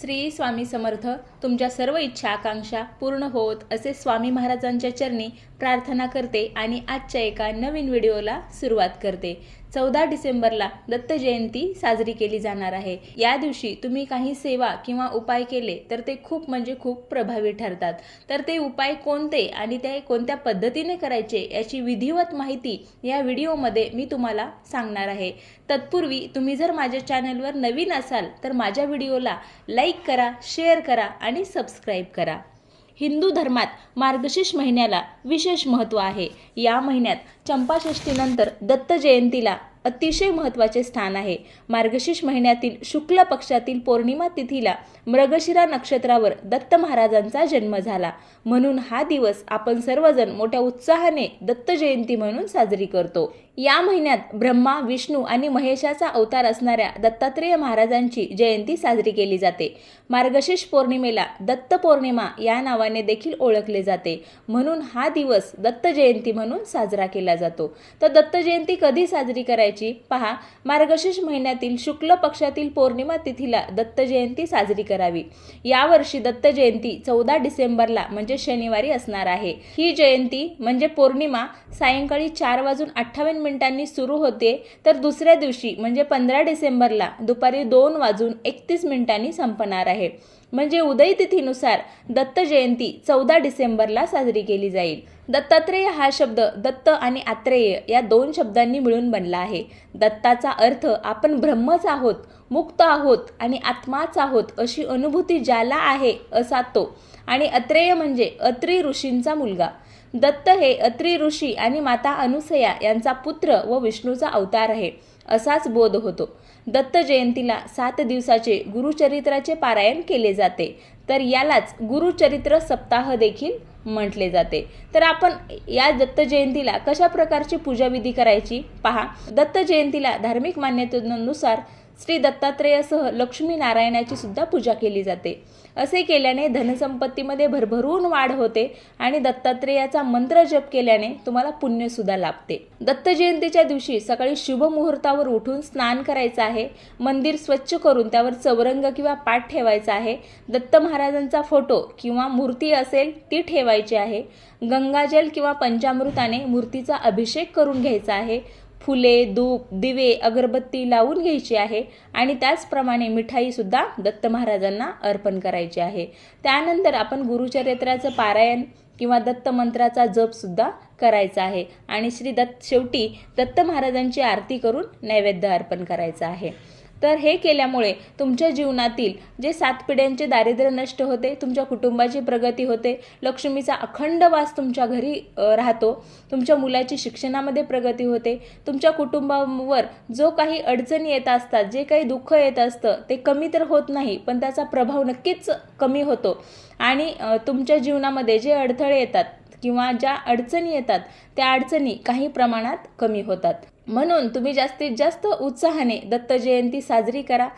श्री स्वामी समर्थ तुमच्या सर्व इच्छा आकांक्षा पूर्ण होत असे स्वामी महाराजांच्या चरणी प्रार्थना करते आणि आजच्या एका नवीन व्हिडिओला सुरुवात करते. चौदा डिसेंबरला दत्त जयंती साजरी केली जाणार आहे. या दिवशी तुम्ही काही सेवा किंवा उपाय केले तर ते खूप म्हणजे खूप प्रभावी ठरतात. तर ते उपाय कोणते आणि ते कोणत्या पद्धतीने करायचे याची विधिवत माहिती या व्हिडिओमध्ये मी तुम्हाला सांगणार आहे. तत्पूर्वी तुम्ही जर माझ्या चॅनलवर नवीन असाल तर माझ्या व्हिडिओला लाईक करा शेअर करा आणि सबस्क्राईब करा. हिंदू धर्मात मार्गशीर्ष महिन्याला विशेष महत्त्व आहे. या महिन्यात चंपाषष्ठीनंतर दत्त जयंतीला अतिशय महत्त्वाचे स्थान आहे. मार्गशीर्ष महिन्यातील शुक्ल पक्षातील पौर्णिमा तिथीला मृगशिरा नक्षत्रावर दत्त महाराजांचा जन्म झाला. म्हणून हा दिवस आपण सर्वजण मोठ्या उत्साहाने दत्त जयंती म्हणून साजरी करतो. या महिन्यात ब्रह्मा विष्णू आणि महेशाचा अवतार असणाऱ्या दत्तात्रेय महाराजांची जयंती साजरी केली जाते. मार्गशीर्ष पौर्णिमेला दत्त पौर्णिमा या नावाने देखील ओळखले जाते. म्हणून हा दिवस दत्त जयंती म्हणून साजरा केला जातो. तर दत्त जयंती कधी साजरी करायची? पहा मार्गशीर्ष महिन्यातील शुक्ल पक्षातील पौर्णिमा तिथीला दत्त जयंती साजरी करावी. यावर्षी दत्त जयंती चौदा डिसेंबरला म्हणजे शनिवारी असणार आहे. ही जयंती म्हणजे पौर्णिमा सायंकाळी चार वाजून अठ्ठावन्न मिनिटांनी सुरू होते तर दुसऱ्या दिवशी म्हणजे पंधरा डिसेंबरला दुपारी दोन वाजून एकतीस मिनिटांनी संपणार आहे. म्हणजे उदय तिथीनुसार दत्त जयंती चौदा डिसेंबरला साजरी केली जाईल. दत्तात्रेय हा शब्द दत्त आणि आत्रेय या दोन शब्दांनी मिळून बनला आहे. दत्ताचा अर्थ आपण ब्रह्मच आहोत मुक्त आहोत आणि आत्माच आहोत अशी अनुभूती ज्याला आहे असा तो. आणि अत्रेय म्हणजे अत्री ऋषींचा मुलगा. दत्त हे अत्री ऋषी आणि माता अनुसया यांचा पुत्र व विष्णूचा अवतार आहे असाच बोध होतो. दत्त जयंतीला सात दिवसाचे गुरुचरित्राचे पारायण केले जाते. तर यालाच गुरुचरित्र सप्ताह देखील म्हटले जाते. तर आपण या दत्त जयंतीला कशा प्रकारची पूजाविधी करायची? पहा. दत्त जयंतीला धार्मिक मान्यतेनुसार श्री दत्तात्रेयासह लक्ष्मी नारायणाची सुद्धा पूजा केली जाते. असे केल्याने धनसंपत्तीमध्ये भरभरून वाढ होते आणि दत्तात्रेयाचा मंत्र जप केल्याने तुम्हाला पुण्यसुद्धा लाभते. दत्त जयंतीच्या दिवशी सकाळी शुभ मुहूर्तावर उठून स्नान करायचं आहे. मंदिर स्वच्छ करून त्यावर चौरंग किंवा पाठ ठेवायचा आहे. दत्त महाराजांचा फोटो किंवा मूर्ती असेल ती ठेवायची आहे. गंगाजल किंवा पंचामृताने मूर्तीचा अभिषेक करून घ्यायचा आहे. फुले धूप दिवे अगरबत्ती लावून घ्यायची आहे आणि त्याचप्रमाणे मिठाईसुद्धा दत्त महाराजांना अर्पण करायची आहे. त्यानंतर आपण गुरुचरित्राचं पारायण किंवा दत्त मंत्राचा जपसुद्धा करायचा आहे आणि श्री दत्त शेवटी दत्त महाराजांची आरती करून नैवेद्य अर्पण करायचं आहे. तर हे केल्यामुळे तुमच्या जीवनातील जे सात पिढ्यांचे दारिद्र्य नष्ट होते तुमच्या कुटुंबाची प्रगती होते लक्ष्मीचा अखंड वास तुमच्या घरी राहतो तुमच्या मुलाची शिक्षणामध्ये प्रगती होते तुमच्या कुटुंबावर जो काही अडचणी येत असतात जे काही दुःख येत असतं ते कमी तर होत नाही पण त्याचा प्रभाव नक्कीच कमी होतो. आणि तुमच्या जीवनामध्ये जे अडथळे येतात किंवा ज्या अडचणी येतात त्या अडचणी काही प्रमाणात कमी होतात. म्हणून तुम्ही जास्तीत जास्त उत्साहाने दत्त जयंती साजरी करा.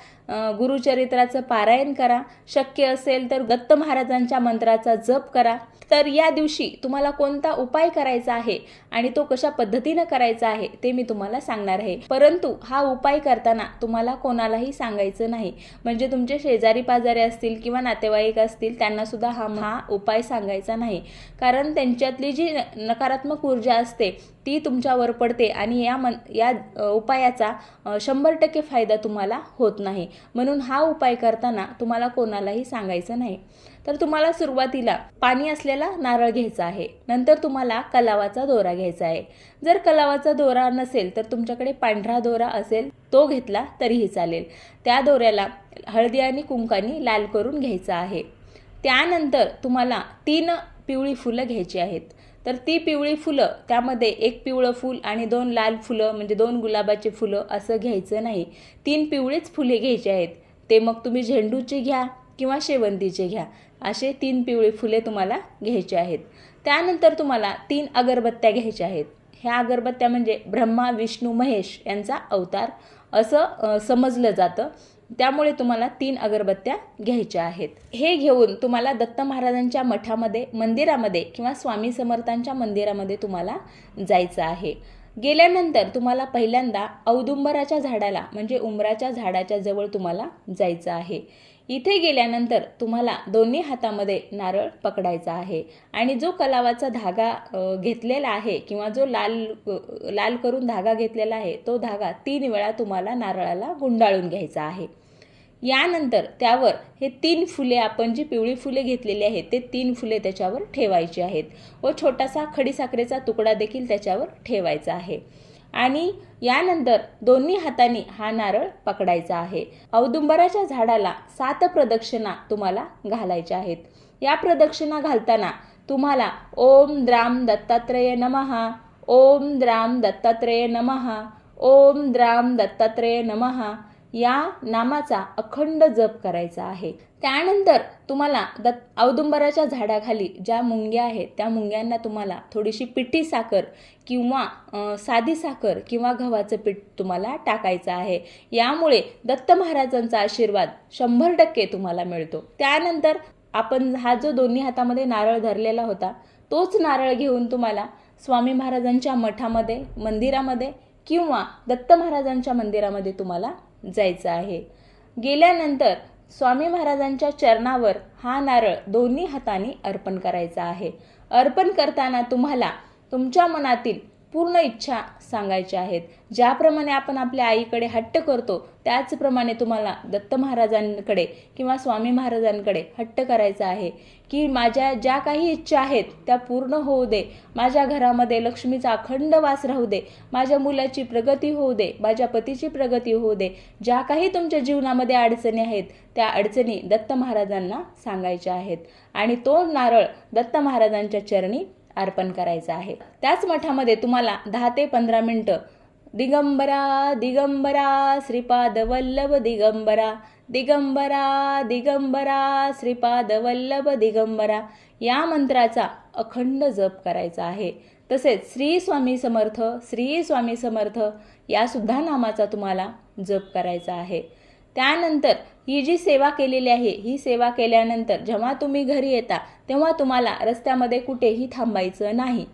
गुरुचरित्राचं पारायण करा. शक्य असेल तर दत्त महाराजांच्या मंत्राचा जप करा. तर या दिवशी तुम्हाला कोणता उपाय करायचा आहे आणि तो कशा पद्धतीनं करायचा आहे ते मी तुम्हाला सांगणार आहे. परंतु हा उपाय करताना तुम्हाला कोणालाही सांगायचं नाही. म्हणजे तुमचे शेजारी पाजारी असतील किंवा नातेवाईक असतील त्यांना सुद्धा हा हा उपाय सांगायचा नाही. कारण त्यांच्यातली जी न- नकारात्मक ऊर्जा असते ती तुमच्यावर पडते आणि या मन या उपायाचा शंभर टक्के फायदा तुम्हाला होत नाही. म्हणून हा उपाय करताना तुम्हाला कोणालाही सांगायचं नाही. तर तुम्हाला सुरुवातीला पाणी असलेला नारळ घ्यायचा आहे. नंतर तुम्हाला कलावाचा दोरा घ्यायचा आहे. जर कलावाचा दोरा नसेल तर तुमच्याकडे पांढरा दोरा असेल तो घेतला तरीही चालेल. त्या दोऱ्याला हळदी आणि कुंकानी लाल करून घ्यायचा आहे. त्यानंतर तुम्हाला तीन पिवळी फुलं घ्यायची आहेत. तर ती पिवळी फुलं त्यामध्ये एक पिवळं फूल आणि दोन लाल फुलं म्हणजे दोन गुलाबाचे फुलं असं घ्यायचं नाही. तीन पिवळीच फुले घ्यायची आहेत. ते मग तुम्ही झेंडूचे घ्या किंवा शेवंतीचे घ्या. असे तीन पिवळी फुले तुम्हाला घ्यायचे आहेत. त्यानंतर तुम्हाला तीन अगरबत्त्या घ्यायच्या आहेत. ह्या अगरबत्त्या म्हणजे ब्रह्मा विष्णू महेश यांचा अवतार असं समजलं जातं. त्यामुळे तुम्हाला तीन अगरबत्त्या घ्यायच्या आहेत. हे घेऊन तुम्हाला दत्त महाराजांच्या मठामध्ये मंदिरामध्ये किंवा स्वामी समर्थांच्या मंदिरामध्ये तुम्हाला जायचं आहे. गेल्यानंतर तुम्हाला पहिल्यांदा औदुंबराच्या झाडाला म्हणजे उंबराच्या झाडाच्या जवळ तुम्हाला जायचं आहे. इथे गेल्यानंतर तुम्हाला दोन्ही हातामध्ये नारळ पकडायचा आहे. आणि जो कलावाचा धागा घेतलेला आहे किंवा जो लाल लाल करून धागा घेतलेला आहे तो धागा तीन वेळा तुम्हाला नारळाला गुंडाळून घ्यायचा आहे. यानंतर त्यावर हे तीन फुले आपण जी पिवळी फुले घेतलेली आहेत ते तीन फुले त्याच्यावर ठेवायची आहेत. व छोटासा खडीसाखरेचा तुकडा देखील त्याच्यावर ठेवायचा आहे. आणि यानंतर दोन्ही हातांनी हा नारळ पकडायचा आहे. औदुंबराच्या झाडाला सात प्रदक्षिणा तुम्हाला घालायच्या आहेत. या प्रदक्षिणा घालताना तुम्हाला ओम द्राम दत्तात्रय नमहा ओम द्राम दत्तात्रेय नमहा ओम द्राम दत्तात्रेय नमहा या नामाचा अखंड जप करायचा आहे. त्यानंतर तुम्हाला दत् औदुंबराच्या झाडाखाली ज्या मुंग्या आहेत त्या मुंग्यांना तुम्हाला थोडीशी पिठी साखर किंवा साधी साखर किंवा गव्हाचं पीठ तुम्हाला टाकायचं आहे. यामुळे दत्त महाराजांचा आशीर्वाद शंभर टक्के तुम्हाला मिळतो. त्यानंतर आपण हा जो दोन्ही हातामध्ये नारळ धरलेला होता तोच नारळ घेऊन तुम्हाला स्वामी महाराजांच्या मठामध्ये मंदिरामध्ये किंवा दत्त महाराजांच्या मंदिरामध्ये तुम्हाला जायचं आहे. गेल्यानंतर स्वामी महाराजांच्या चरणावर हा नारळ दोन्ही हाताने अर्पण करायचा आहे. अर्पण करताना तुम्हाला तुमच्या मनातील पूर्ण इच्छा सांगायच्या आहेत. ज्याप्रमाणे आपण आपल्या आईकडे हट्ट करतो त्याचप्रमाणे तुम्हाला दत्त महाराजांकडे किंवा स्वामी महाराजांकडे हट्ट करायचा आहे की माझ्या ज्या काही इच्छा आहेत त्या पूर्ण होऊ दे. माझ्या घरामध्ये लक्ष्मीचा अखंड वास राहू दे. माझ्या मुलाची प्रगती होऊ दे. माझ्या पतीची प्रगती होऊ दे. ज्या काही तुमच्या जीवनामध्ये अडचणी आहेत त्या अडचणी दत्त महाराजांना सांगायच्या आहेत. आणि तो नारळ दत्त महाराजांच्या चरणी अर्पण करायचं आहे. त्याच मठामध्ये तुम्हाला दहा ते पंधरा मिनटं दिगंबरा दिगंबरा श्रीपाद वल्लभ दिगंबरा दिगंबरा दिगंबरा श्रीपाद वल्लभ दिगंबरा या मंत्राचा अखंड जप करायचा आहे. तसेच श्री स्वामी समर्थ श्री स्वामी समर्थ यासुद्धा नामाचा तुम्हाला जप करायचा आहे. त्यानंतर ही जी सेवा केलेली आहे ही सेवा केल्यानंतर जेव्हा तुम्ही घरी येता तेव्हा तुम्हाला रस्त्यामध्ये कुठेही थांबायचं नाही.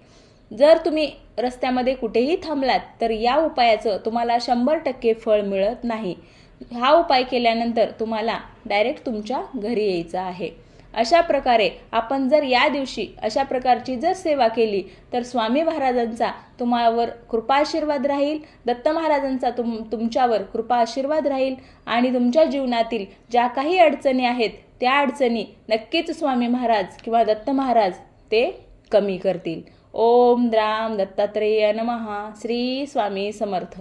जर तुम्ही रस्त्यामध्ये कुठेही थांबलात तर या उपायाचं तुम्हाला शंभर टक्के फळ मिळत नाही. हा उपाय केल्यानंतर तुम्हाला डायरेक्ट तुमच्या घरी यायचं आहे. अशा प्रकारे आपण जर या दिवशी अशा प्रकारची जर सेवा केली तर स्वामी महाराजांचा तुम्हावर कृपा आशीर्वाद राहील दत्त महाराजांचा तुम तुमच्यावर कृपा आशीर्वाद राहील आणि तुमच्या जीवनातील ज्या काही अडचणी आहेत त्या अडचणी नक्कीच स्वामी महाराज किंवा दत्त महाराज ते कमी करतील. ओम द्राम दत्तात्रेय नमहा श्री स्वामी समर्थ.